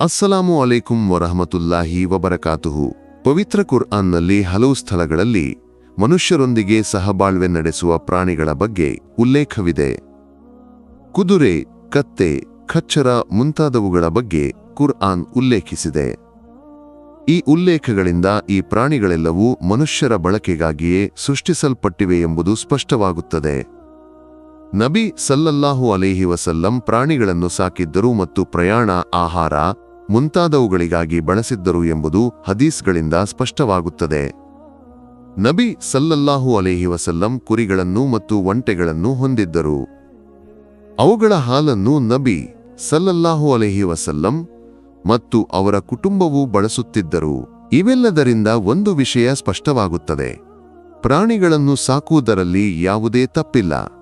ಅಸ್ಸಲಾಮು ಅಲೈಕುಂ ವರಹಮತುಲ್ಲಾಹಿ ವಬರಕಾತುಹು. ಪವಿತ್ರ ಕುರ್ಆನ್ನಲ್ಲಿ ಹಲವು ಸ್ಥಳಗಳಲ್ಲಿ ಮನುಷ್ಯರೊಂದಿಗೆ ಸಹಬಾಳ್ವೆ ನಡೆಸುವ ಪ್ರಾಣಿಗಳ ಬಗ್ಗೆ ಉಲ್ಲೇಖವಿದೆ. ಕುದುರೆ, ಕತ್ತೆ, ಖಚ್ಚರ ಮುಂತಾದವುಗಳ ಬಗ್ಗೆ ಕುರ್ಆನ್ ಉಲ್ಲೇಖಿಸಿದೆ. ಈ ಉಲ್ಲೇಖಗಳಿಂದ ಈ ಪ್ರಾಣಿಗಳೆಲ್ಲವೂ ಮನುಷ್ಯರ ಬಳಕೆಗಾಗಿಯೇ ಸೃಷ್ಟಿಸಲ್ಪಟ್ಟಿವೆ ಎಂಬುದು ಸ್ಪಷ್ಟವಾಗುತ್ತದೆ. ನಬಿ ಸಲ್ಲಲ್ಲಾಹು ಅಲೇಹಿ ವಸಲ್ಲಂ ಪ್ರಾಣಿಗಳನ್ನು ಸಾಕಿದ್ದರು ಮತ್ತು ಪ್ರಯಾಣ, ಆಹಾರ ಮುಂತಾದವುಗಳಿಗಾಗಿ ಬಳಸಿದ್ದರು ಎಂಬುದು ಹದೀಸ್ಗಳಿಂದ ಸ್ಪಷ್ಟವಾಗುತ್ತದೆ. ನಬಿ ಸಲ್ಲಲ್ಲಾಹು ಅಲೇಹಿ ವಸಲ್ಲಂ ಕುರಿಗಳನ್ನು ಮತ್ತು ಒಂಟೆಗಳನ್ನು ಹೊಂದಿದ್ದರು. ಅವುಗಳ ಹಾಲನ್ನು ನಬಿ ಸಲ್ಲಲ್ಲಾಹು ಅಲೇಹಿ ವಸಲ್ಲಂ ಮತ್ತು ಅವರ ಕುಟುಂಬವು ಬಳಸುತ್ತಿದ್ದರು. ಇವೆಲ್ಲದರಿಂದ ಒಂದು ವಿಷಯ ಸ್ಪಷ್ಟವಾಗುತ್ತದೆ. ಪ್ರಾಣಿಗಳನ್ನು ಸಾಕುವುದರಲ್ಲಿ ಯಾವುದೇ ತಪ್ಪಿಲ್ಲ.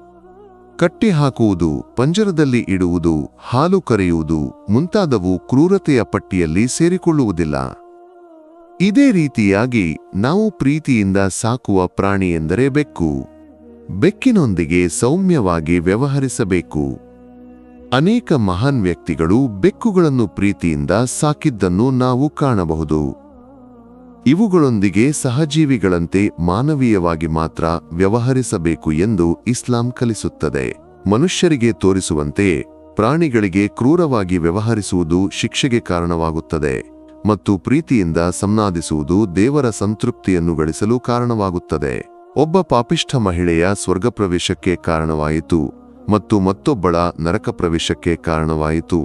ಕಟ್ಟಿಹಾಕುವುದು, ಪಂಜರದಲ್ಲಿ ಇಡುವುದು, ಹಾಲು ಕರೆಯುವುದು, ಮುಂತಾದವು ಕ್ರೂರತೆಯ ಪಟ್ಟಿಯಲ್ಲಿ ಸೇರಿಕೊಳ್ಳುವುದಿಲ್ಲ. ಇದೇ ರೀತಿಯಾಗಿ ನಾವು ಪ್ರೀತಿಯಿಂದ ಸಾಕುವ ಪ್ರಾಣಿ ಎಂದರೆ ಬೆಕ್ಕು. ಬೆಕ್ಕಿನೊಂದಿಗೆ ಸೌಮ್ಯವಾಗಿ ವ್ಯವಹರಿಸಬೇಕು. ಅನೇಕ ಮಹಾನ್ ವ್ಯಕ್ತಿಗಳು ಬೆಕ್ಕುಗಳನ್ನು ಪ್ರೀತಿಯಿಂದ ಸಾಕಿದ್ದನ್ನು ನಾವು ಕಾಣಬಹುದು. ಇವುಗಳೊಂದಿಗೆ ಸಹಜೀವಿಗಳಂತೆ ಮಾನವೀಯವಾಗಿ ಮಾತ್ರ ವ್ಯವಹರಿಸಬೇಕು ಎಂದು ಇಸ್ಲಾಂ ಕಲಿಸುತ್ತದೆ. ಮನುಷ್ಯರಿಗೆ ತೋರಿಸುವಂತೆಯೇ ಪ್ರಾಣಿಗಳಿಗೆ ಕ್ರೂರವಾಗಿ ವ್ಯವಹರಿಸುವುದು ಶಿಕ್ಷೆಗೆ ಕಾರಣವಾಗುತ್ತದೆ ಮತ್ತು ಪ್ರೀತಿಯಿಂದ ಸಂನಾದಿಸುವುದು ದೇವರ ಸಂತೃಪ್ತಿಯನ್ನು ಗಳಿಸಲು ಕಾರಣವಾಗುತ್ತದೆ. ಒಬ್ಬ ಪಾಪಿಷ್ಠ ಮಹಿಳೆಯ ಸ್ವರ್ಗ ಪ್ರವೇಶಕ್ಕೆ ಕಾರಣವಾಯಿತು ಮತ್ತು ಮತ್ತೊಬ್ಬಳ ನರಕ ಪ್ರವೇಶಕ್ಕೆ ಕಾರಣವಾಯಿತು.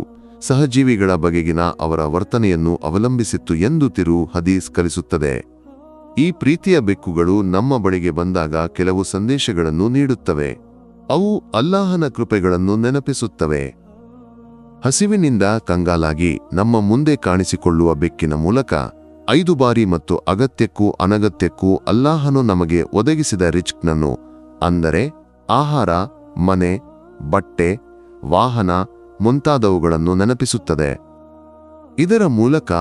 ಸಹಜೀವಿಗಳ ಬಗೆಗಿನ ಅವರ ವರ್ತನೆಯನ್ನು ಅವಲಂಬಿಸಿತ್ತು ಎಂದು ತಿರು ಹದೀಸ್ ಕಲಿಸುತ್ತದೆ. ಈ ಪ್ರೀತಿಯ ಬೆಕ್ಕುಗಳು ನಮ್ಮ ಬಳಿಗೆ ಬಂದಾಗ ಕೆಲವು ಸಂದೇಶಗಳನ್ನು ನೀಡುತ್ತವೆ. ಅವು ಅಲ್ಲಾಹನ ಕೃಪೆಗಳನ್ನು ನೆನಪಿಸುತ್ತವೆ. ಹಸಿವಿನಿಂದ ಕಂಗಾಲಾಗಿ ನಮ್ಮ ಮುಂದೆ ಕಾಣಿಸಿಕೊಳ್ಳುವ ಬೆಕ್ಕಿನ ಮೂಲಕ ಐದು ಬಾರಿ ಮತ್ತು ಅಗತ್ಯಕ್ಕೂ ಅನಗತ್ಯಕ್ಕೂ ಅಲ್ಲಾಹನು ನಮಗೆ ಒದಗಿಸಿದ ರಿಚ್ಕ್ನನ್ನು ಅಂದರೆ ಆಹಾರ, ಮನೆ, ಬಟ್ಟೆ, ವಾಹನ ಮುಂತಾದವುಗಳನ್ನು ನೆನಪಿಸುತ್ತದೆ. ಇದರ ಮೂಲಕ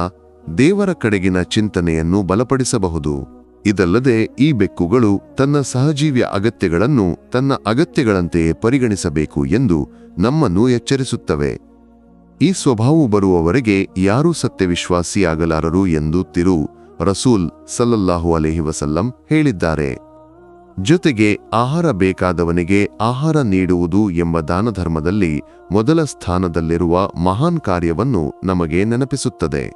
ದೇವರ ಕಡೆಗಿನ ಚಿಂತನೆಯನ್ನು ಬಲಪಡಿಸಬಹುದು. ಇದಲ್ಲದೆ ಈ ಬೆಕ್ಕುಗಳು ತನ್ನ ಸಹಜೀವಿಯ ಅಗತ್ಯಗಳನ್ನು ತನ್ನ ಅಗತ್ಯಗಳಂತೆಯೇ ಪರಿಗಣಿಸಬೇಕು ಎಂದು ನಮ್ಮನ್ನು ಎಚ್ಚರಿಸುತ್ತವೆ. ಈ ಸ್ವಭಾವವು ಬರುವವರೆಗೆ ಯಾರೂ ಸತ್ಯವಿಶ್ವಾಸಿಯಾಗಲಾರರು ಎಂದು ತಿರು ರಸೂಲ್ ಸಲ್ಲಲ್ಲಾಹು ಅಲೆಹಿ ವಸಲ್ಲಂ ಹೇಳಿದ್ದಾರೆ. ಜೊತೆಗೆ ಆಹಾರ ಬೇಕಾದವನಿಗೆ ಆಹಾರ ನೀಡುವುದು ಎಂಬ ದಾನಧರ್ಮದಲ್ಲಿ ಮೊದಲ ಸ್ಥಾನದಲ್ಲಿರುವ ಮಹಾನ್ ಕಾರ್ಯವನ್ನು ನಮಗೆ ನೆನಪಿಸುತ್ತದೆ.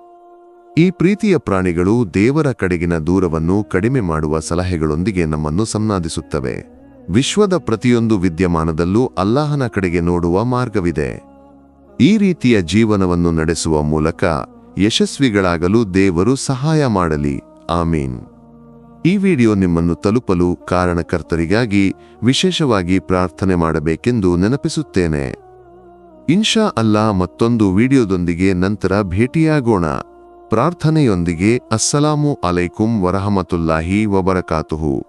ಈ ಪ್ರೀತಿಯ ಪ್ರಾಣಿಗಳು ದೇವರ ಕಡೆಗಿನ ದೂರವನ್ನು ಕಡಿಮೆ ಮಾಡುವ ಸಲಹೆಗಳೊಂದಿಗೆ ನಮ್ಮನ್ನು ಸಂನಾದಿಸುತ್ತವೆ. ವಿಶ್ವದ ಪ್ರತಿಯೊಂದು ವಿದ್ಯಮಾನದಲ್ಲೂ ಅಲ್ಲಾಹನ ಕಡೆಗೆ ನೋಡುವ ಮಾರ್ಗವಿದೆ. ಈ ರೀತಿಯ ಜೀವನವನ್ನು ನಡೆಸುವ ಮೂಲಕ ಯಶಸ್ವಿಗಳಾಗಲು ದೇವರು ಸಹಾಯ ಮಾಡಲಿ. ಆಮೀನ್. ಈ ವಿಡಿಯೋ ನಿಮ್ಮನ್ನು ತಲುಪಲು ಕಾರಣಕರ್ತರಿಗಾಗಿ ವಿಶೇಷವಾಗಿ ಪ್ರಾರ್ಥನೆ ಮಾಡಬೇಕೆಂದು ನೆನಪಿಸುತ್ತೇನೆ. ಇನ್ಶಾ ಅಲ್ಲಾ, ಮತ್ತೊಂದು ವಿಡಿಯೋದೊಂದಿಗೆ ನಂತರ ಭೇಟಿಯಾಗೋಣ. ಪ್ರಾರ್ಥನೆಯೊಂದಿಗೆ, ಅಸ್ಸಲಾಮು ಅಲೈಕುಂ ವರಹಮತುಲ್ಲಾಹಿ ವಬರಕಾತುಹು.